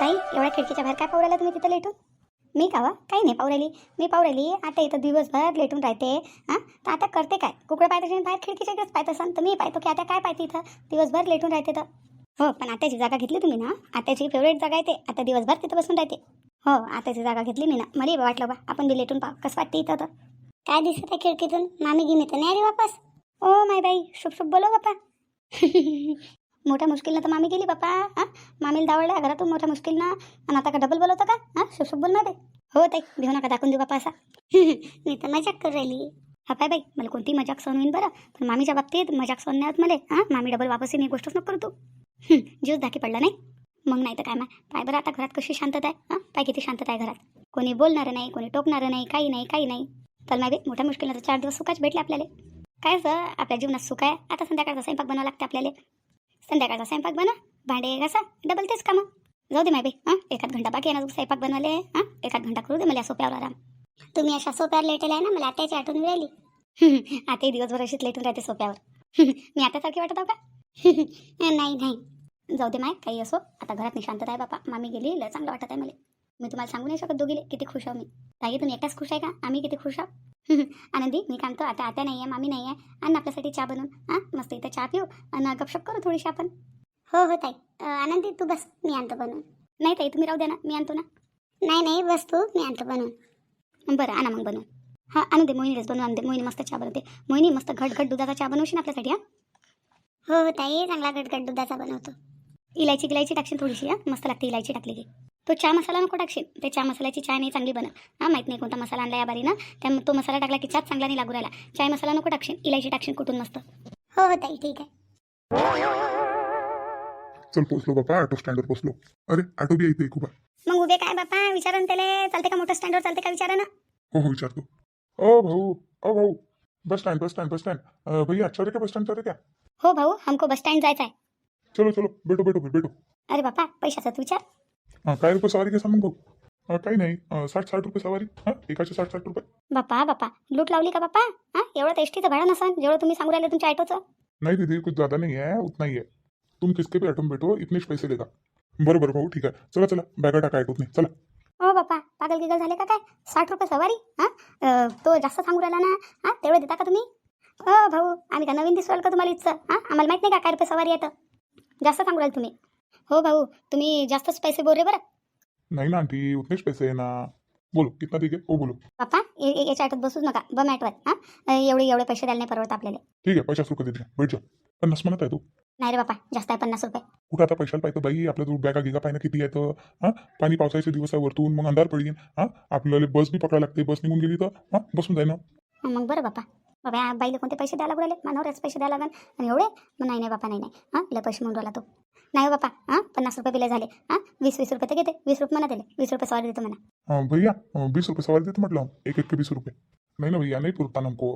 ताई एवढ्या खिडकीच्या बाहेर काय पाहू राहिला तुम्ही तिथं लेटून? मी का वा? काही नाही पाहू राहिली. मी पाहू राहिली. आता इथं दिवसभर लेटून राहते. हां? तर आता करते काय? कुकडं पाहते बाहेर खिडकीच्या इकडेच पाहत असाल तर मी पाहतो की आता काय पाहते इथं? दिवसभर लेटून राहते तर. हो पण आत्याची जागा घेतली तुम्ही ना? आत्याची फेवरेट जागा आहे ते. आता दिवसभर तिथं बसून राहते. हो आत्याची जागा घेतली मी ना. मला वाटलं बा. आपण बी लेटून पाहू. कसं वाटते इथं तर? काय दिसत आहे खिडकीतून? मामी गिमी तर नाही आली वापस ओ माय बाई. शुभ शुभ बोलो बापा मोठ्या मुश्किलनं तर मामी गेली बापा हां? मामीला दावडल्या घरातून मोठ्या मुश्किलनं. आणि आता का डबल बोलवतं का? हां? शुभ शुभ बोल हो ताई घेऊ नका दाखवून देऊ बापा असा. मी तर मजाक करू राहिली. हा पाय बाई मला कोणती मजाक सहन होईन बरं? पण मामीच्या बाबतीत मजाक सहन नाही होत मला हां? मामी डबल वापस येईन ही गोष्टच नको करू तू. जीवच धाकी पडला नाही. मग नाही तर काय मा पाय बरं आता घरात कशी शांतता आहे हां? पाय किती शांतता आहे घरात. कोणी बोलणारं नाही कोणी टोकणारं नाही काही नाही काही नाही. तर मागे मोठ्या मुश्किलनं तर चार दिवस सुखाच भेटले आपल्याला. काय सर आपल्या जीवनात सुख आहे? आता संध्याकाळचा स्वयंपाक बनवावा लागते आपल्याला. संध्याकाळचा स्वयंपाक बना भांडे घासा डबल तेच कामं. जाऊ दे माय हां? एखाद घंटा बाकी आहे ना स्वयंपाक बनवले हां? एखाद घंटा करू दे मला सोप्यावर आराम. तुम्ही अशा सोप्यावर लेटेल आहे ना मला आताची आठवण मिळाली. आता दिवसभर अशीच लेटून राहते सोप्यावर. मी आता सारखी वाटत आहो का? नाही नाही. जाऊ दे माय काही असो. आता घरात निशांतता आहे बापा. मामी गेली लय चांगलं वाटत आहे मला. मी तुम्हाला सांगू नाही शकत दोघीले किती खुश आहो मी. ताई तुम्ही एकटाच खुश आहे का? आम्ही किती खुश आहोत? आनंदी मी म्हणतो आता आता नाही आहे मामी नाही आहे आणि आपल्यासाठी चहा बनवून. हां मस्त इथं चहा पिऊ. आणि गपशप करू थोडीशी आपण. हो हो ताई. आनंदी तू बस मी आणतो बनवून. नाही ताई तुम्ही राहू द्या ना मी आणतो ना. नाही नाही बस तू मी आणतो बनवून. बरं आणा मग बनवून. हां आणू दे मोहिनीलाच बनवून आणू दे. मोहिनी मस्त चहा बनवते. मोहिनी मस्त घट घट दुधाचा चहा बनवशील आपल्यासाठी हां? हो हो ताई चांगला घट घट दुधाचा बनवतो. इलायची गिलायची टाकशील थोडीशी हां? मस्त लागते इलायची टाकली की तो चहा मसाला नको टाकशील. ते चहा मसाल्याची चाय नाही चांगली बनव हां माहीत नाही कोणता मसाला आणला या बारीनं. त्या तो मसाला टाकला की चहा चांगला नाही लागू राहिला. चाय मसाला नको टाकशील इलायची टाकशील कुठून मस्त. हो हो ताई ठीक आहे. चल पोचलो बापा ऑटो स्टँडवर पोचलो अरे ऑटो बी इथे खूप मग उभे काय बापा? विचारा त्याला चालते का मोठं स्टँडवर चालते का विचारा ना हो हो विचारतो. ओ भाऊ ओ भाऊ bus stand bus stand bus stand भैया अच्छा क्या बस स्टँड चल क्या? हो भाऊ हमको बस स्टँड जायचं आहे चलो चलो बैठो बैठो फिर बैठो अरे बापा पैशाचाच विचार. काय रुपये सवारी कैसा मग भाऊ अ, काही नाही. अ, साठ साठ रुपये सवारी. हां? एकाचे साठ साठ रुपये. बापा बापा. लूट लावली का बापा? हां? एवढं तर एसटीचं भाडं नसन जेवढं तुम्ही सांगू राहिले तुमच्या ऑटोचं. नहीं दीदी कुछ ज़्यादा नहीं है उतना ही है तुम किसके भी ऑटो में बैठो इतने ही पैसे लेगा बरं बरं भाऊ ठीक आहे. चला चला. बॅगा टाका ऑटोत नाही चला. हो बापा पागल गिगल झाले का काय? साठ रुपये सवारी? हां? तो जास्त सांगू राहिला ना? हां? तेवढे देता का तुम्ही? हो भाऊ आम्ही का नवीन दिसू राहिलो का तुम्हाला इथचं हां? आम्हाला माहीत नाही का काय रुपये सवारी येतं जास्त सांगू राहिले तुम्ही. हो भाऊ तुम्ही जास्तच पैसे बोल रे बरं. नहीं ना आंटी उतने ही पैसे है ना. बोलो कितना ठीक है वो बोलो ए- ए- याच्या ऑटोत बसूच नका बम ऑटोवर हां? एवढे एवढे पैसे द्यायला नाही परवडत आपल्याला. ठीक आहे पचास रुपये देते बैठ जा. पन्नास म्हणत आहे तू. नाही रे बापा जास्त आहे पन्नास रुपये. कुठं आता पैशाला पाहिजे बाई? आपल्या तू बॅगा गिगा पाहिजे किती आहे तर हां? पाणी पावसाचे दिवस आहे वरतून मग अंधार पडीन हां? आपल्याला बस बी पकडायला लागते बस निघून गेली तर हां? बसून जाय ना. हं, मग बरं बापा. बाबा या बाईला कोणते पैसे द्यायला लागले मानवऱ्याच पैसे द्यायला लागेल आणि एवढे? मग नाही नाही बापा नाही नाही. हां? लय पैसे म्हणून राहिला तो. नाही हो बापा हां? पन्नास रुपये बिले झाले. हां? वीस वीस रुपये तर घेते. वीस रुपये म्हणा दिले. वीस रुपये सवारी देतो म्हणा. भैया बीस रुपये सवारी देते म्हटलं. एक एक के बीस रुपये. नाही ना भैया नाही पुरता ना हमको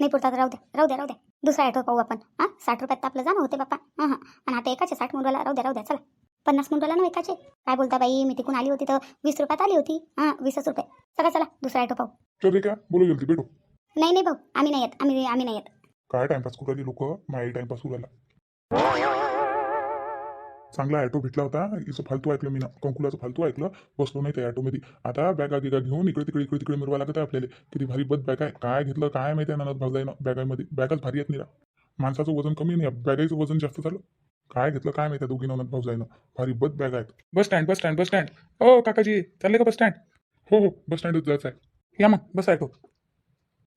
नाही पुरता राहू द्या राहू द्या राहू द्या दुसरा ऑटो पाहू आपण. हां? साठ रुपयात तर आपलं जाणं होते बापा. हां हां. आणि आता एकाचे साठ मुंडवाला राहू द्या राहू द्या चला. पन्नास मुंडवाला ना एकाचे. काय बोलता बाई मी तिकून आली होती तर वीस रुपयात आली होती. हां वीसच रुपये. चला चला दुसरा ऑटो पाहू. चल क्या बोलो जल्दी बैठो नाही नाही भाऊ आम्ही नाही येत आम्ही आम्ही नाही येत. काय टाइमपास करू राहिली लोक? माही टाइमपास करू राहिला. चांगला ॲटो भेटला होता. हिचं फालतू ऐकलं मी ना कंकुलाचं फालतू ऐकलं. बसलो नाही त्या ॲटोमध्ये. आता बॅगा गिगा घेऊन इकडे तिकडे इकडे तिकडे मिरवा लागत आहे आपल्याला. किती भारी बद बॅग आहे. काय घेतलं काय माहिती आहे नानात भावजाईनं बॅगामध्ये. बॅगाच भारी येत नाही रा. माणसाचं वजन कमी नाही. बॅगाचं वजन जास्त झालं. काय घेतलं काय माहिती आहे दोघी नवनाथ भावजाईनं भारी बद बॅग आहेत. Bus stand bus stand bus stand. हो काकाजी चालले का बस स्टँड? हो हो बस स्टँडच जायचं आहे. या मग बस ॲटो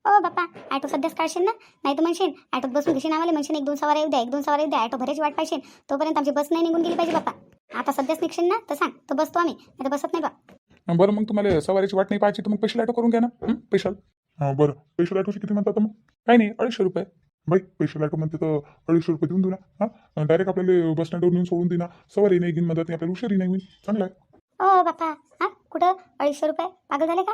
ओ बापा ऑटो सध्याच काढशील ना? नाही तर म्हणशील ऑटोत बसून घेशील आम्हाला म्हणशील एक दोन सवारी येऊ द्या एक दोन सवारी येऊ द्या ऑटो भरायची वाट पाहिजे तोपर्यंत आमची बस नाही निघून गेली पाहिजे बापा आता सध्याच निघशील ना तर सांग तर बसतो आम्ही नाही तर बसत नाही बा. बरं मग तुम्हाला सवारीची वाट नाही पाहायची तर मग पैसे ॲटो करून घ्या ना. पैशाल हां बरं. पैसे ॲटोचे किती म्हणतात मग? काही नाही अडीचशे रुपये. बाई पैसे ॲटो म्हणते तर अडीचशे रुपये देऊन देऊ ना. हां? डायरेक्ट आपल्याला बस स्टँडवर नेऊन सोडून देणार सवारी नाही घेईन मदत आपल्याला उशिरी नाही होईल. चांगला आहे. ओ बापा हां? कुठं? अडीचशे रुपये? पागल झाले का?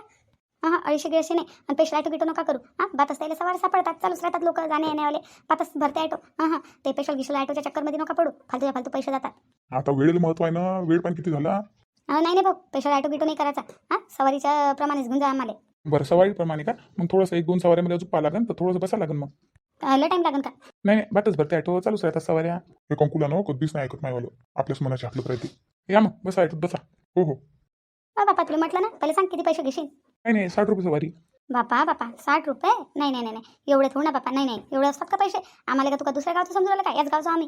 हां हां अडीचशे गिळशे नाही. आणि पेशल ऑटो गिटो नका करू. हां बातच त्याला सवार सापडतात चालूच राहतात लोक जाणे येण्यावाले बातच भरते ऑटो हां हां ते पेशल गिशल ऑटोच्या चक्करमध्ये नका पडू. फालतूच्या फालतू पैसे जातात. आता वेळेला महत्त्व आहे ना? वेळ पण किती झाला? अं, नाही नाही भाऊ. पेशल ऑटो गिटो नाही करायचा. हां सवारीच्या प्रमाणेच घेऊन जा आम्हाला. बरं सवारीप्रमाणे का? मग थोडंसं एक दोन सवारीमध्ये अजून पाहा लागेल तर थोडंसं बसा लागेल मग. अं, लय टाईम लागेल का? नाही नाही बातच भरते ॲटो चालूच राहतात सवाऱ्या. हे कंकुला नो? कधीच नाही ऐकत नाही वालं. आपल्याच मनाची हाकलत राहते. या मग बसा ॲटोत बसा. हो हो. बापा तुला म्हटलं ना पहिले सांग किती पैसे घेशील? नाही नाही साठ रुपये सवारी बापा बापा साठ रुपये? नाही नाही नाही नाही. एवढे थोडं ना बापा. नाही नाही एवढे असतात का पैसे? आम्हाला का तुका दुसऱ्या गावचं राहिलं का याच गावचं आम्ही.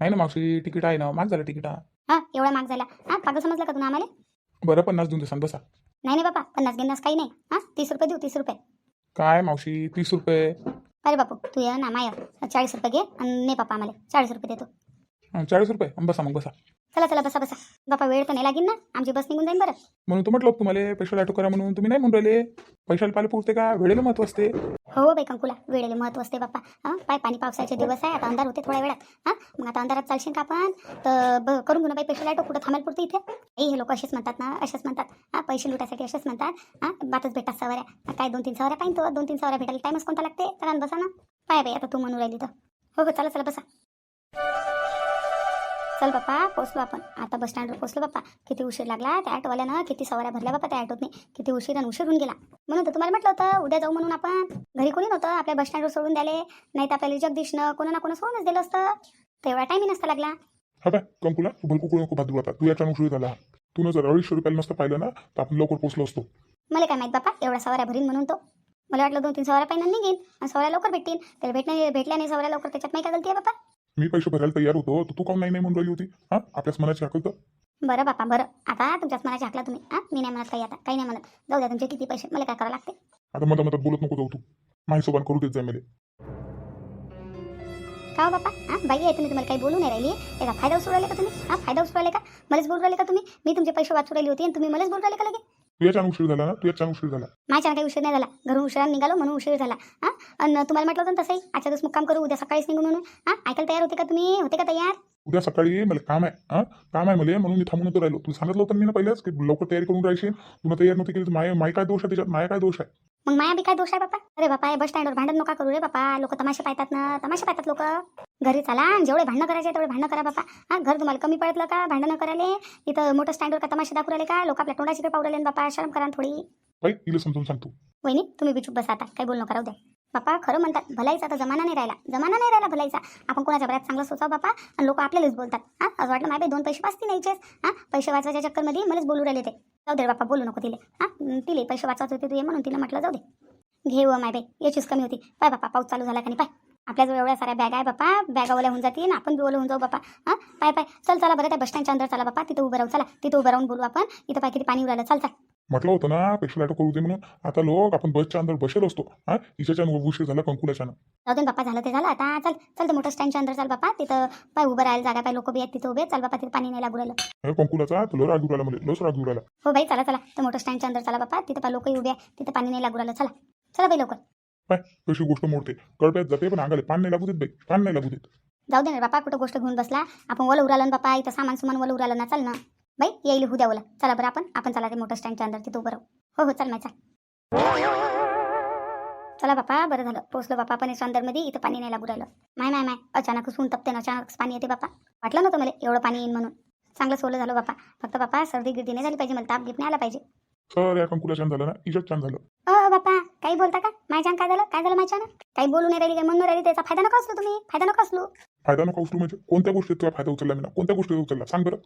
नाही ना मावशी तिकीट आहे ना. माग झालं तिकीट. हा एवढा माग झाला हां पागल समजलं का तुला आम्हाला? बरं पन्नास देऊन देसान बसा. नाही नाही बापा पन्नास गिन्नास काही नाही. हां तीस रुपये देऊ तीस रुपये. काय मावशी तीस रुपये? अरे बापू तू ये ना माय. चाळीस रुपये घे आणि ने बापा आम्हाला. चाळीस रुपये देतो. चाळीस रुपये. बसा मग बसा. चला चला बसा बसा. बापा वेळ तर नाही लागेल ना? आमची बस निघून जाईल बरं. म्हणून तर म्हटलं तुम्हाला स्पेशल ऑटो करा म्हणून तुम्ही नाही म्हणून राहिले. पैशाला पाहिले पुरते का? वेळेला महत्त्व असते. हो बाई कंकुला वेळेला महत्त्व असते बाप्पा हां पाय पाणी पावसाचे दिवस आहे आता अंधार होते थोड्या वेळात. हां मग आता अंधारात चालशील का आपण? तर ब करून घेऊ ना बाई पैसे लाइट कुठं थांबायला पुरते इथे? ए हे लोक असेच म्हणतात ना असेच म्हणतात. हां पैसे लुटासाठी असेच म्हणतात. हां बातच भेटतात सवाऱ्या. काय दोन तीन सवाऱ्या पाहिजे तो? दोन तीन सवाऱ्या भेटायला टाईमच कोणता लागते? तर बसा ना. पाय बाई आता तू म्हणून राहिली तर. हो हो चला चला बसा. चल बाप्पा पोचलो आपण. आता बस स्टँडवर पोचलो बाप्पा. किती उशीर लागला त्या ऑटोवाल्यानं किती सवाऱ्या भरल्या बाप्पा त्या ऑटोतने किती उशीर आणि उशीर होऊन गेला. म्हणून तर तुम्हाला म्हटलं होतं उद्या जाऊ म्हणून आपण. घरी कोणी नव्हतं आपल्या बस स्टँडवर सोडून द्याले नाही तर आपल्याला जगदीशनं कोणा ना कोणा सोडूनच दिलं असतं. तर एवढा टाईमही नसता लागला. हा काय कंकुला तू भलकुकू नको भादू आता. तू याच्या उशीर झाला. तू जर अडीचशे रुपयाला नसतं पाहिलं ना तर आपण लवकर पोचलो असतो. मला काय माहीत बापा एवढ्या सवाऱ्या भरीन म्हणून तो. मला वाटलं दोन तीन सवाऱ्या पाहिजे निघेन आणि सवाऱ्या लवकर भेटतील. त्याला भेटल्या नाही सवाऱ्या लवकर त्याच्यात नाही काय गलती आहे बापा मी पैसे भरायला तयार होतो तर तू काऊन नाही नाही म्हणून राहिली होती? हा? आपल्याच मनाची हकल तर? बरं बापा बरं. आता तुमच्याच मनाची हाकला तुम्ही. हां? मी नाही म्हणत काही आता. काही नाही म्हणत. जाऊ द्या तुमचे किती पैसे मला काय करावं लागते? आता मधा मधात बोलत नको जाऊ तू. माझी सोबत करू देत जाय मला. का हो बापा हां? बाई आहे तुम्ही तुम्हाला काही बोलू नाही राहिली. त्याचा फायदा उचलू राहिले का तुम्ही? हां? फायदा उचलू राहिले का? मलाच बोलू राहिले का तुम्ही? मी तुमचे पैसे वाचू राहिली होती आणि तुम्ही मलाच बोलू राहिले का लगे? तू याच्या उशीर झाला ना? तू याच्या उशीर झाला. माझ्या काही उशीर नाही झाला. घरून उशिरा निघालो म्हणून उशीर झाला. हां? आणि तुम्हाला म्हटलं होतं ना तसंही? आजच्या दिवस मुक्काम करू उद्या सकाळीच निघू म्हणून. हां? ऐकायला तयार होते का तुम्ही? होते का तयार? उद्या सकाळी मला काम आहे. हा? काम आहे मला म्हणून मी थांबून राहिलो. तू सांगितलं होतं मी ना पहिल्याच की लवकर तयारी करून राहायची. तुला तयार नव्हती केली तर माय माय काय दोष आहे? त्याच्यात माया काय दोष आहे? मग माया बी काय दोष आहे बापा? अरे बापा बस स्टँडवर भांडण नका करू रे बापा. लोक तमाशे पाहतात ना. तमाशे पाहतात लोक. घरी चला जेवढे भांडणं करायचे तेवढे भांडणं करा बापा. हा घर तुम्हाला कमी पडतलं का? भांडणं करायला? इथं मोठं स्टँडवर का तमाशे दाखवू राहिले का? लोक आपल्या तोंडाची ना बापा. शरम करा थोडी. समजून सांगतो. वहिनी तुम्ही बी चुप बसा आता. काही बोल नका राहू द्या. बापा खरं म्हणतात भलाईचा आता जमाना नाही राहिला. जमाना नाही राहिला भलाईचा. आपण कोणाच्या बऱ्यात चांगलं सोचाव बापा? आणि लोक आपल्यालाच बोलतात. हां? असं वाटलं माय दोन पैसे वाचतील नाहीचेच हां? पैसे वाचवायच्या चक्करमध्ये मलाच बोलू राहिले ते. जाऊ दे बापा बोलू नको तिले. हां? तिले पैसे वाचवत होते तू ये म्हणून तिला म्हटलं जाऊ दे. घे व माय बाई याचीच कमी होती. पाय बापा पाऊस चालू झाला का नाही? पाय. आपल्याजवळ एवढ्या साऱ्या बॅग आहे बापा. बॅगा ओल्या होऊन जातील आपण बी ओलं होऊन जाऊ बापा. हां? पाय पाय. चल चला बरं त्या बस स्टँडच्या अंदर चला बापा. तिथं उभं राहू चला. तिथं उभं राहून बोलू आपण. इथं पाय किती पाणी उरायला. चल चल. म्हटलं होतं ना पेशल ऑटो करू दे म्हणून. आता लोक आपण बसच्या अंदर बसेल असतो. हा हिच्याच्या उशीर झाला कंकुलाच्या जाऊ दे ना बाप्पा झालं ते झालं. आता चल चल ते मोठं स्टँडच्या अंदर चल बापा तिथं पाय उभं राहायला जागा पाय लोक बी आहेत तिथं उभे. आहेत. चल बापा तिथं पाणी नाही लागू राहिलं. कंकुलाचा तुला राग उराला मला लस राग उराला हो बाई चला चला. ते मोठं स्टँडच्या अंदर चला बापा तिथं पाय लोकही उभे आहे तिथं पाणी नाही लागू राहिलं. चला. चला बाई लवकर. पाय कशी गोष्ट मोडते. कळप्यात जाते पण अंगाले पान नाही लागू देत बाई. पान नाही लागू देत. जाऊ दे ना बापा कुठं गोष्ट घेऊन बसला. आपण ओलं उरालं ना बापा इथं सामान सुमान ओलं उरालं ना. चल ना. बाई येईल होऊ द्या ओला. चला बरं आपण. आपण चला ते मोठं स्टँडच्या अंदर तिथं उभं राहू. हो हो चल माय चल. चला बापा बरं झालं. पोचलो बापा आपण अंदरमध्ये इथं पाणी नाही लागू राहिलं. माय माय माय. अचानक ऊन तपते ना अचानक पाणी येते बापा. वाटलं नव्हतं मला एवढं पाणी येईन म्हणून. चांगलं सोलं झालं बापा. फक्त बापा सर्दी गिर्दी नाही झाली पाहिजे मला. ताप गिप नाही आला पाहिजे. सर या कंकुला छान झालं ना? इजत छान झालं. अ बापा. काही बोलता का? माझ्यान काय झालं? काय झालं माझ्यानं काही बोलू नाही राहिली काय म्हणून राहिली त्याचा फायदा नको असलो तुम्ही. फायदा नको असलो. फायदा नको उचलू म्हणजे कोणत्या गोष्टीत तुला फायदा उचलला मी ना? कोणत्या गोष्टीत उचलला? सांग बरं.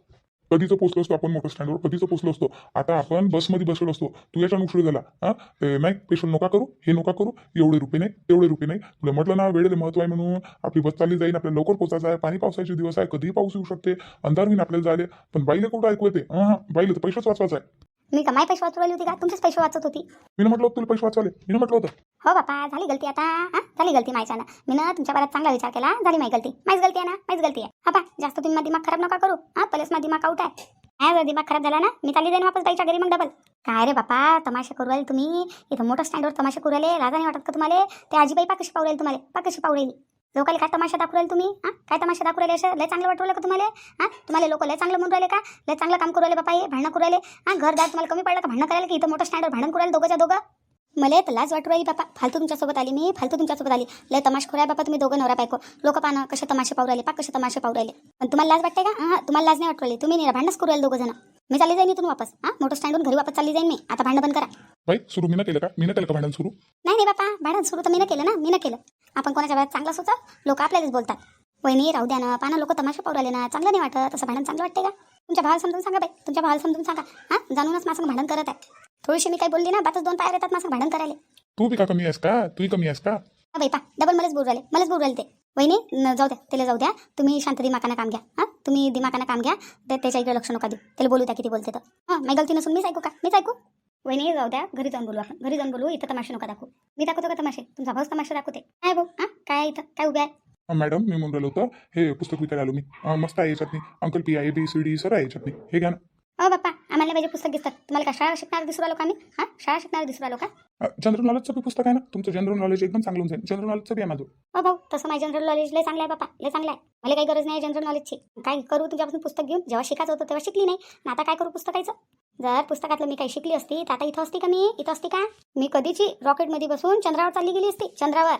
कधीचं पोचलो असतो आपण मोटर स्टँडवर कधीचं पोचलो असतो? आता आपण बसमध्ये बसलो असतो. तू याच्या उशीर झाला. हा? नाही पेशल नका करू हे नका करू एवढे रुपये नाही तेवढे रुपये नाही. तुला म्हटलं ना वेळेला महत्त्व आहे म्हणून आपली बस चालली जाईल आपल्याला लवकर पोचायचं आहे. पाणी पावसाचे दिवस आहे कधीही पाऊस येऊ शकते. अंधार होईन आपल्याला जायले. पण बाईले कुठं ऐकू येते? हां. बाईले तर पैसेच वाचवायचा आहे. मी का माय पैसे वाचू राहिली होती का? तुमचेच पैसे वाचत होती. मी म्हटलं होतं तुला पैसे वाचवाले. मी म्हटलं होतं. हो बापा झाली गलती आता. हा झाली गलती माझ्यानं मी ना तुमच्या बऱ्यात चांगला विचार केला. झाली माझी गलती. माझीच गलती आहे ना? माझीच गलती आहे. हा पा जास्त तुम्ही माझा दिमाग खराब नका करू. हा पहिलेच माझा दिमाग आउट आहे. काय जर दिमाग खराब झाला ना मी चालली जाईन वापस बाईच्या घरी मग डबल काय रे बापा तमाशे करू राहिले तुम्ही? इथं मोठं स्टँडवर तमाशे करू राहिले. लाजा नाही वाटत का तुम्हाला? ते आजीबाई पा कशी पाहू राहील तुम्हाला. पा कशी पाहू राहिली. लोकांनी काय तमाशा दाखवू राहिले तुम्ही? हां? काय तमाशा दाखवू राहिले असं लय चांगलं वाटू राहिलं का तुम्हाला? हां? तुम्हाला लोक लय चांगलं म्हणून राहिले का? लय चांगलं काम करू राहिले बापा हे भांडणं करू राहिले. हां घरदार तुम्हाला कमी पडलं का? भांडणं करायला की इथं मोठं स्टँडवर भांडण करू राहिले दोघंच्या दोघं? मला तर लाज वाटू राहिली बापा. फालतू तुमच्यासोबत आली मी फालतू तुमच्यासोबत आली. लय तमाश खोऱ्या बापा तुम्ही दोघं नवरा बायको. लोक पानं कसे तमाशे पाहू राहिले पा कसे तमाशे पाहू राहिले. पण तुम्हाला लाज वाटते का? हां तुम्हाला लाज नाही वाटू राहिली. तुम्ही नाही भांडणच करू राहिले दोघं जण. मी चालली जाईन इथून वापस. हां? मोठं स्टँडवरून घरी वापस चालली जाईन मी. आता भांडण बंद करा. बाई सुरू मी ना केलं का? मी ना केलं का भांडण सुरू? नाही नाही बापा. भांडण सुरू तर मी ना केलं ना. मी ना केलं. आपण कोणाच्या वेळात चांगलं सुचव लोक आपल्यालाच बोलतात. वहिनी राहू द्या ना. पाना लोक तमाशा पाहू राहिले ना. चांगलं नाही वाटत. तसं भांडण चांगलं वाटते का? तुमच्या भावाला समजून सांगा बाई. तुमच्या भावाला समजून सांगा. हां? जाणूनच माझं भांडण करत आहे. थोडीशी मी काही बोलली ना बातच दोन पायर येतात माझं भांडण करायला. तू बी का कमी आहेस का? तूही कमी आहेस का? बाई पा डबल मलाच बोलू राहिले मलाच बोलू राहिले ते. वहिनी जाऊ द्या त्याला जाऊ द्या. तुम्ही शांत दिमाकानं काम घ्या हां? तुम्ही दिमाकानं काम घ्या तर त्याच्या इकडे लक्ष नका देऊ. त्याला बोलू द्या किती बोलते तर. हां माझी गलती नसून मीच ऐकू का? मीच ऐकू? वहिनी जाऊ द्या घरी जाऊन बोलू आपण. घरी जाऊन बोलू इथं तमाशे नका दाखवू. मी दाखवतो का तमाशे? तुमचा भाऊच तमाशा दाखवते. काय भाऊ? हां काय इथं? काय उभ्या आहे? मॅडम मी म्हणून राहिलो होतं हे पुस्तक विकायला आलो मी. अं, मस्त आहे याच्यात uncle P I B C D sir आहे याच्यात हे घ्या ना. अहो बाप्पा आम्हाला पाहिजे पुस्तक दिसतात. तुम्हाला का शाळा शिकणार दिसू राहिलो का आम्ही? हां? शाळा शिकणार दिसू राहिलो का? जनरल नॉलेजचं बी पुस्तक आहे ना? तुमचं जनरल नॉलेज एकदम चांगलं होऊन जाईल. जनरल नॉलेजचं बी आहे माझं. हो भाऊ तसं माझं जनरल नॉलेज लय चांगलं आहे बापा लय चांगलं आहे. मला काही गरज नाही जनरल नॉलेजची काय करू तुमच्यापासून पुस्तक घेऊन? जेव्हा शिकायचं होतं तेव्हा शिकली नाही. ना आता काय करू पुस्तकाचं जर पुस्तकातलं मी काही शिकली असती तर आता इथं असती का मी? इथं असती का? मी कधीची रॉकेटमध्ये बसून चंद्रावर चालली गेली असती? चंद्रावर.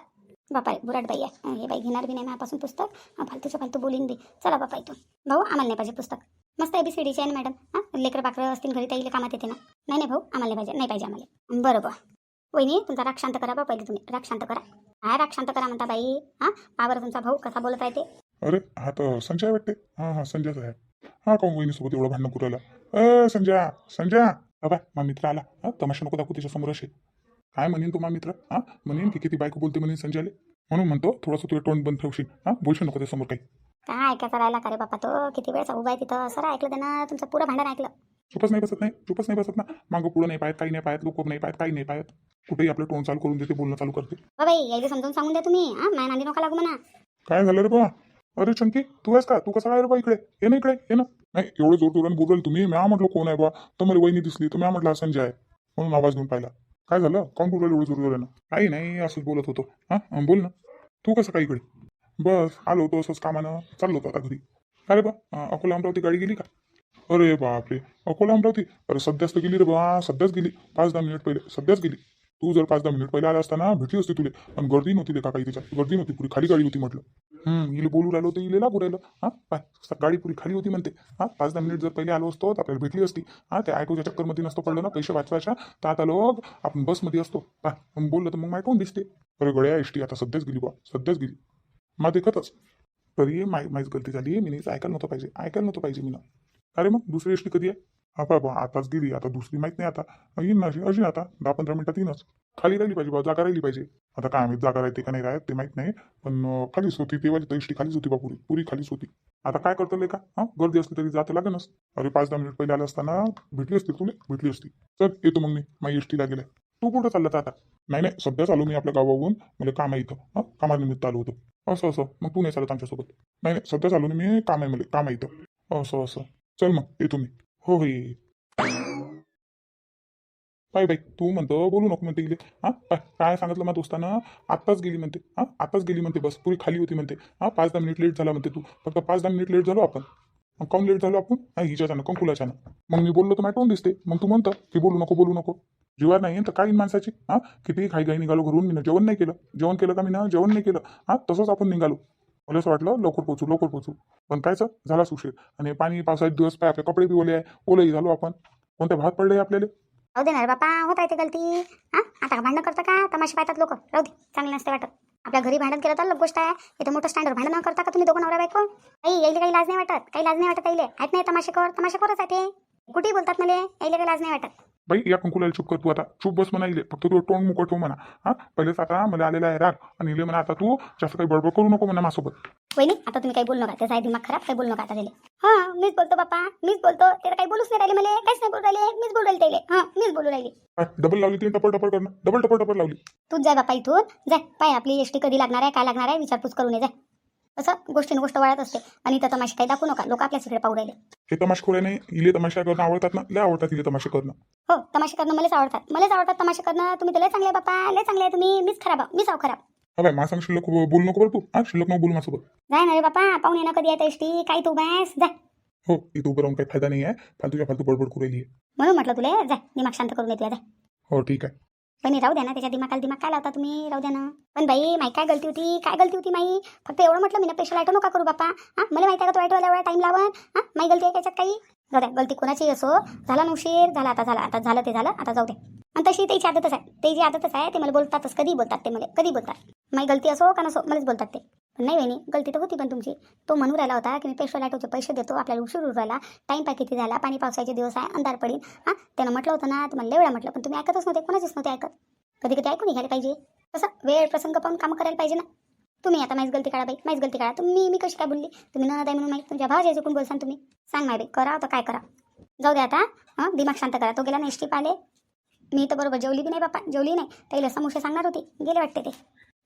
बापा बुराट बाई आहे. हे बाई घेणार बी नाही माझ्यापासून पुस्तक. फालतूच्या फालतू बोलीन बी. चला बापा इथून. भाऊ आम्हाला नाही पाहिजे पुस्तक. मस्त एबीसीडीचे आहे ना मॅडम. हां? लेकर पाकर असतील घरी ताईला कामात येते ना. नाही नाही भाऊ आम्हाला पाहिजे नाही पाहिजे आम्हाला. बरोबर वहिनी तुमचा राग शांत करा बा पहिले तुम्ही. राग शांत करा. काय राग शांत करा म्हणता बाई. हां? पावर तुमचा भाऊ कसा बोलत आहे ते अरे हा तर संजय वाटते. हां हां संजयच आहे. हा का वहिनीसोबत एवढं भांडण करू राहिला? अ संजय संजय. बाबा मा मित्र आला. हा तमाशा नको दाखवू त्याच्यासमोर असे काय म्हणेन तो मा मित्र? हा म्हणेन की किती बायको बोलते म्हणेन संजयले? म्हणून म्हणतो थोडंसं तुझं तोंड बंद ठेवशील. हा बोलशील नको त्यासमोर काही. काय ऐकायचं राहिला? का रे बापा तो? किती वेळचा उभा आहे तिथं? सर ऐकलं त्यानं तुमचं पुरं भांडण ऐकलं. चुपच नाही बसत नाही चुपच नाही बसत ना. मागं पुढं नाही पाहत काही नाही पाहत लोक नाही पाहत काही नाही पाहत. कुठेही आपलं तोंड चालू करून देते बोलणं चालू करते. हो बाई यायला समजून सांगून द्या तुम्ही. हां माय नांदी नका लागू म्हणा. काय झालं रे बा अरे चंकी तू आहेस का? तू कसा काय रे बा इकडे? ये ना इकडे ये ना. नाही एवढं जोर जोराने बोलल तुम्ही? म्या म्हटलं कोण आहे बा तर मला वहिनी दिसली तर म्या म्हटलं संजय आहे. म्हणून आवाज देऊन पाहिला. काय झालं? कोण बोलल एवढं जोर जोरानं? काही नाही असंच बोलत होतो. हा, बोल ना. तू कसं काय इकडे? बस आलो होतो असंच कामानं. चाललो होतो आता घरी. अरे बा अं, अकोला अमरावती गाडी गेली का? अरे बापरे अकोला अमरावती? अरे सध्याच तर गेली रे बा सध्याच गेली. पाच दहा मिनिट पहिले सध्याच गेली. तू जर पाच दहा मिनिट पहिले आला असताना भेटली असती तुले. पण गर्दी नव्हती रे का काही तिच्यात गर्दी नव्हती पुरी खाली गाडी होती म्हटलं. हम्म इले बोलू राहिलो तर इले लागू राहिलं. हा पाय स- गाडी पुरी खाली होती म्हणते. हा पाच दहा मिनिट जर पहिले आलो असतो तर आपल्याला भेटली असती. हा त्या ऑटोच्या चक्करमध्ये नसतो पडलं ना पैसे वाचवायच्या. तर आता लोक आपण बसमध्ये असतो. पाय मग बोललं तर मग माय कोण दिसते? अरे गड्या एस टी आता सध्याच गेली बा सध्याच गेली. मा देखतच तरी माय माझी गलती झाली मी ऐकायला नव्हतं पाहिजे. ऐकायला नव्हतं पाहिजे मी ना. अरे मग दुसरी एसटी कधी आहे? हा बा आताच गेली. आता दुसरी माहीत नाही आता. येईन ना अशी अशी आता. दहा पंधरा मिनिटात येईनच. खाली राहिली पाहिजे बा जागा राहिली पाहिजे. आता काय आम्ही जागा राहते का नाही राहत ते माहीत नाही. पण खालीच होती. तेव्हाची तर इष्टी खालीच होती बा पुरी. पुरी खालीच होती. आता काय करतो का हा? गर्दी असली तरी जातं लागेलच. अरे पाच दहा मिनिट पहिले आलं असताना भेटली असती तुला? भेटली असती. चल येतो मग मी. माझी एसटीला गेलाय. तू कुठं चालला आता? नाही नाही सध्याच आलो मी आपल्या गावाहून मला काम आहे इथं. हा कामानिमित्त आलो होतो. असं असं. मग तू नाही चालत आमच्यासोबत. नाही नाही सध्याच आलो मी काम आहे मला काम आहे इथं. असं असं. चल मग येतो मी हो हो ये, ये. बाय बाय तू म्हणतो बोलू नको म्हणते गेले हा पाय काय सांगितलं माझ्या दोस्तानं? आत्ताच गेली म्हणते. हा आत्ताच गेली म्हणते बस पुरी खाली होती म्हणते. हा पाच दहा मिनिट लेट झाला म्हणते तू. फक्त पाच दहा मिनिट लेट झालो आपण. मग काऊन लेट झालो आपण? हा हिच्याच्यानं कंकुलाच्यानं मग मी बोललो तर माझ्या तोंड दिसते. मग तू म्हणतं की बोलू नको बोलू नको. जीवार नाही तर काय माणसाची? हा? कितीही खाई घाई निघालो घरून मी जेवण नाही केलं. जेवण केलं का मी ना? जेवण नाही केलं. हा? तसंच आपण निघालो. मला असं वाटलं लवकर पोचू लवकर पोचू पण कायचं झाला उशीर आणि पाणी पावसाळ्यात दिवस पाय आपले कपडे बी ओले आहे ओलही झालो आपण. कोणत्या भात पडले आपल्याला? राहू दे ना रे बापा होत आहे ते गलती. हा? आता भांडण करता का? तमाशे पाहतात लोक. राहू दे चांगलं नसते वाटत. आपल्या घरी भांडण केलं तर गोष्ट आहे. इथं मोठं स्टँडवर भांडण करता का तुम्ही दोघं नवरा बायको? काही यायला काही लाज नाही वाटत. काही लाज नाही वाटत यायले. आहेत नाही तमाशे कर तमाशे करच आहे ते. कुठेही बोलतात मला यायला काही लाज नाही वाटत. बाई या कंकुलाला चुप कर तू आता. चुप बस म्हणा इले. फक्त तू तोंड मुकट ठेव म्हणा. हा? पहिलेच आता मला आलेला आहे राग. आणि इले म्हणा आता तू जास्त काही बडबड करू नको म्हणा माझ्यासोबत. वहिनी आता तुम्ही काही बोलू नका. त्याचा आहे दिमाग खराब. काही बोलू नका आता त्याला. हां मीच बोलतो बापा मीच बोलतो. त्याला काही बोलूच नाही राहिले मला काहीच नाही बोलू राहिले. मीच बोलू राहिले त्याला. हां मीच बोलू राहिली. डबल लावली तीन टपर टपर करणं? डबल टपर टपर लावली. तूच जाय बापा इथून. जाय. पाय आपली एस टी कधी लागणार आहे काय लागणार आहे विचारपूस करून ये. जाय. असं गोष्टीनं गोष्ट वाढत असते. आणि इथं तमाशे काही दाखवू नका. लोक आपल्याच इकडे पाहू राहिले. हे तमाशे नाही. इले तमाशा करणं आवडतात ना? लय आवडतात इले तमाशे करणं. हो तमाशे करणं मलाच आवडतात. मलाच आवडतात तमाशे करणं. तुम्ही तर लय चांगले आहे बापा लय चांगले आहे तुम्ही. मीच खराब आहे. मीच आहो खराब. हा बाय मला सांग शिल्लक बोलू नको बरं तू. हा शिल्लक नको बोलू माझ्यासोबत. जाय ना रे बापा पाहून येणं कधी येतं एस टी काही तू बॅस जाय हो इथं उभं राहून काही फायदा नाही आहे. फालतूच्या फालतू बडबड करू राहिली. म्हणून म्हटलं तुला जाय दिमाग शांत करून येते जाय हो ठीक आहे. पण राहू द्या ना त्याच्या दिमागाला दिमाग काय लावता तुम्ही? राहू द्या ना. पण बाई माई काय गलती होती? काय गलती होती माई? फक्त एवढं म्हटलं मी ना पेशल आयटो नका करू बापा हां मला माहिती आहे का तो आयटोला एवढा टाईम लावून हां माई गलती आहे त्याच्यात काही? जाऊ द्या गलती कोणाची असो. झाला ना उशीर झाला आता झाला आता झालं ते झालं आता जाऊ दे. आणि तशी त्याची आदतच आहे. त्याची आदतच आहे ते मला बोलतातच कधी बोलतात ते मला कधी बोलतात. माई गलती असो का नसो मलाच बोलतात ते. पण नाही वहिनी गलती तर होती पण तुमची. तो म्हणून राहिला होता की मी पेट्रोल ऑटोचे पैसे देतो आपल्याला उशीर होऊन राहिला. टाईम पा किती झाला पाणी पावसाचे दिवस आहे अंधार पडेल. हां त्यानं म्हटलं होतं ना तुम्हाला वेळा म्हटलं पण तुम्ही ऐकतच नव्हते कोणाचीच नव्हते ऐकत. कधी कधी ऐकून घ्यायला पाहिजे. कसं वेळ प्रसंग पाहून कामं करायला पाहिजे ना. तुम्ही आता माझी गलती काढा बाई माझी गलती काढा. तुम्ही मी कशी काय बोलली? तुम्ही ननद आहे म्हणून माहीत तुमच्या भावाच्या चुकून बोलसान तुम्ही? सांग माय बाई करा तर काय करा. जाऊ दे आता हां दिमाग शांत करा. तो गेला ना एस टी पाले मी तर बरोबर जेवली बी नाही बापा जेवली नाही. त्याला समोसे सांगणार होती. गेले वाटते ते.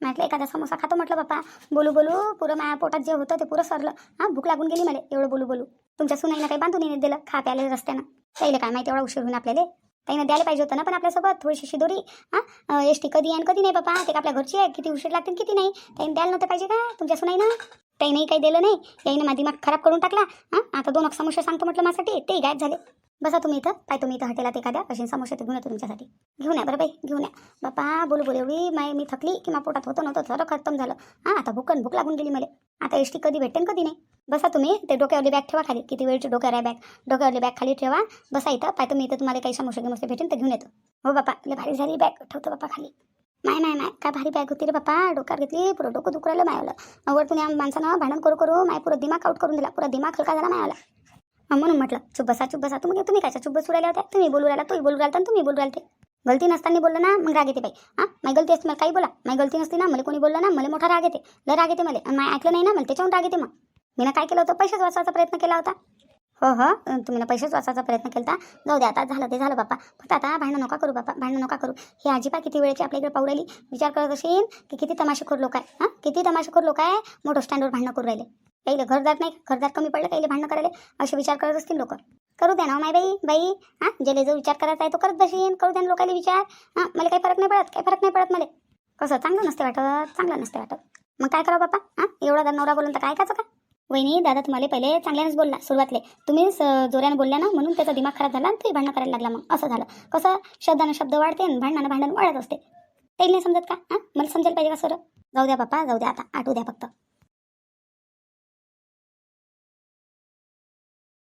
म्हटलं एखादा समोसा खातो म्हटलं पप्पा. बोलू बोलू पुरं माझ्या पोटात जे होतं ते पुरं सरलं. हां भूक लागून गेली मला. एवढं बोलू बोलू. तुमच्या सुनाईनं काही बांधून नाही दिलं खा प्याले रस्त्यानं. त्याला काय माहिती एवढा उशीर होऊन आपल्याला? ताईनं द्यायला पाहिजे होतं ना पण आपल्यासोबत थोडीशी शिदोरी. हां एस टी कधी आणि कधी नाही पप्पा. ते का आपल्या घरची आहे. किती उशीर लागतील किती नाही? ताईनं द्यायला नव्हतं पाहिजे का तुमच्या सुनाईनं? ताईनंही काही दिलं नाही. याईनं माझा दिमाग खराब करून टाकला. हां आता दोन समोसे सांगतो म्हटलं माझ्यासाठी. ते गायब झाले. बसा तुम्ही इथं. पाय तुम्ही इथं हॉटेलात एखाद्या. अशी समोसे घेऊन येतो तुमच्यासाठी. घेऊन या बरं बाई घेऊन या. बापा बोलू बोल. एवढी माय मी थकली की मा पोटात होतं नव्हतं. सर्व खतम झालं. हां आता भूकन भूक लागून गेली मला. आता एस टी कधी भेटेन कधी नाही. बसा तुम्ही ते डोक्यावरली बॅग ठेवा खाली. किती वेळची डोक्यावर आहे बॅग डोक्यावरली बॅग खाली ठेवा. बसा इथं. पाय तुम्ही इथं. तुम्हाला काही समोसे गिमोसे भेटेन तर घेऊन येतो. हो बापा लय भारी झाली बॅग ठेवतो बापा खाली. माय माय माय. काय भारी बॅग होती रे बापा. डोक्यावर घेतली पुरं डोकं दुखरायला मायवलं. वर तुम्ही माणसानं भांडण करू करू माय पुरं दिमाग आउट करून दिला. पुरा दिमाग हलका झाला मायाला म्हणून म्हटलं चुप बसा चुप बसा. तुम्ही तुम्ही काय चुप बसू राहिल्या होत्या तुम्ही बोलू राहिला तुम्ही बोलू राहिला तुम्ही बोलू राहिले गलती नसताना बोललं ना मग राग येते बाई. हां? माझी गलती असते मला काही बोला. माझी गलती नसती ना मला कोणी बोललं ना मला मोठा राग येते. लय राग येते मला. आणि ऐकलं नाही ना मला त्याच्याहून राग येते मग. मी ना काय केलं होतं? पैसेच वाचवायचा प्रयत्न केला होता. हो हो. तुम्ही ना पैसेच वाचवायचा प्रयत्न केला जाऊ दे आता झालं ते झालं बापा. फक्त आता भांडण नका करू बापा भांडणं नका करू. हे अजिबा किती वेळेची आपल्या इकडे पाहू राहिली विचार करत असेल की किती तमाशेखोर लोक आहे हां? किती तमाशेखोर लोक आहे? मोठं स्टँडवर भांडणं करू राहिले. काही घरदार नाही घरदार कमी पडलं काही भांडणं करायला असे विचार करत असतील लोक. करू द्या ना हो, माय बाई बाई हां? ज्याला जो विचार करायचा आहे तो करत बसेन करू द्या ना लोकांना विचार. हां मला काही फरक नाही पडत काही फरक नाही पडत मला. कसं चांगलं नसते वाटत चांगलं नसते वाटत. मग काय करावं बापा हां एवढा नवरा बोलून तर काय कायचं का? वहिनी दादा तुम्हाला पहिले चांगल्यानेच बोलला सुरुवातले. तुम्हीच जोऱ्यानं बोलल्या ना म्हणून त्याचा दिमाग खराब झाला आणि तुम्ही भांडणं करायला लागला मग. असं झालं. कसं शब्दानं शब्द वाढते आणि भांडणानं भांडण वाढत असते. ते नाही समजत का? हां मला समजायला पाहिजे का सर जाऊ द्या बापा जाऊ द्या आता आठवू द्या फक्त.